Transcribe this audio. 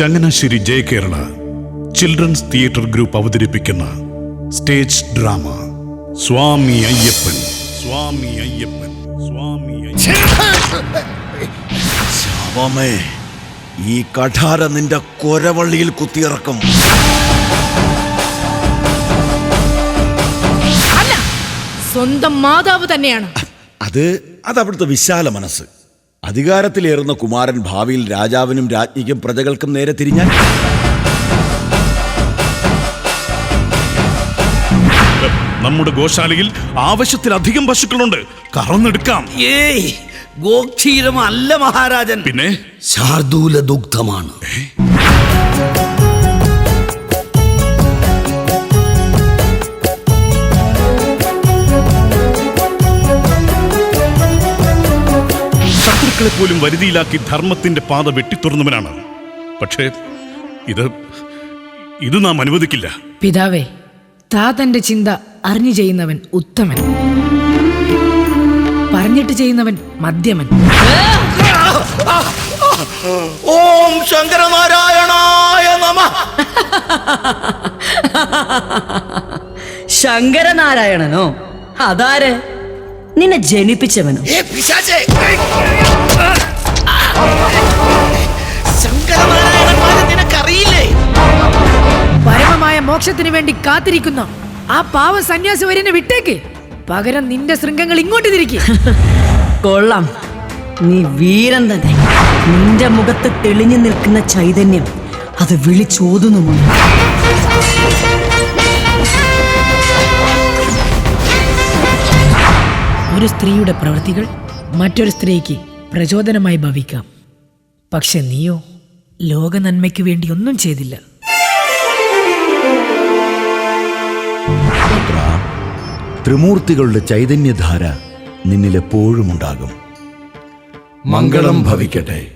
Changanassery Jayakerala children's theatre group അവതരിപ്പിക്കുന്ന stage drama. Swami Ayyappan Swami Ayyappan Swami Ayyappan ശവമേ ഈ കഠാര നിന്റെ കൊരവള്ളിയിൽ കുത്തിയിറക്കും. സ്വന്തം മാതാവ് തന്നെയാണ്. അത് അത് അവിടുത്തെ വിശാല മനസ്സ്. അധികാരത്തിലേറുന്ന കുമാരൻ ഭാവിയിൽ രാജാവിനും രാജ്ഞിക്കും പ്രജകൾക്കും നേരെ തിരിഞ്ഞാൽ? നമ്മുടെ ഗോശാലയിൽ ആവശ്യത്തിലധികം പശുക്കളുണ്ട്. കറന്നെടുക്കാം. ഏയ് ഗോക്ഷീരം അല്ല മഹാരാജൻ. പിന്നെ? ശാർദൂല ദുഗ്ധമാണ് ശത്രുക്കളെ പോലും വരുതിയിലാക്കി ധർമ്മത്തിന്റെ പാത വെട്ടിത്തുറന്നവനാണ്. പക്ഷേ ഇത് ഇത് നാം അനുവദിക്കില്ല. പിതാവേ താ താതന്റെ ചിന്ത അറിഞ്ഞു ചെയ്യുന്നവൻ ഉത്തമൻ. പറഞ്ഞിട്ട് ചെയ്യുന്നവൻ മധ്യമൻ ഓം ശങ്കരനാരായണായ നമ. ശങ്കരനാരായണനോ? അതാരെ? നിന്നെ ജനിപ്പിച്ചവനോ? ശങ്കരനാരായണന്മാരെ മോക്ഷത്തിന് വേണ്ടി കാത്തിരിക്കുന്ന ആ പാവ സന്യാസി വര്യനെ വിട്ടേക്ക്. പകരം നിന്റെ ശൃംഗങ്ങൾ ഇങ്ങോട്ട് തിരിക്കും. കൊള്ളാം. നീ വീരൻ തന്നെ. നിന്റെ മുഖത്ത് തെളിഞ്ഞു നിൽക്കുന്ന ചൈതന്യം അത് വിളിച്ചോതുന്നുമുണ്ട് ഒരു സ്ത്രീയുടെ പ്രവൃത്തികൾ മറ്റൊരു സ്ത്രീക്ക് പ്രചോദനമായി ഭവിക്കാം. പക്ഷെ നീയോ ലോക നന്മയ്ക്ക് വേണ്ടി ഒന്നും ചെയ്തില്ല. ത്രിമൂർത്തികളുടെ ചൈതന്യധാര നിന്നിലെപ്പോഴുമുണ്ടാകും. മംഗളം ഭവിക്കട്ടെ.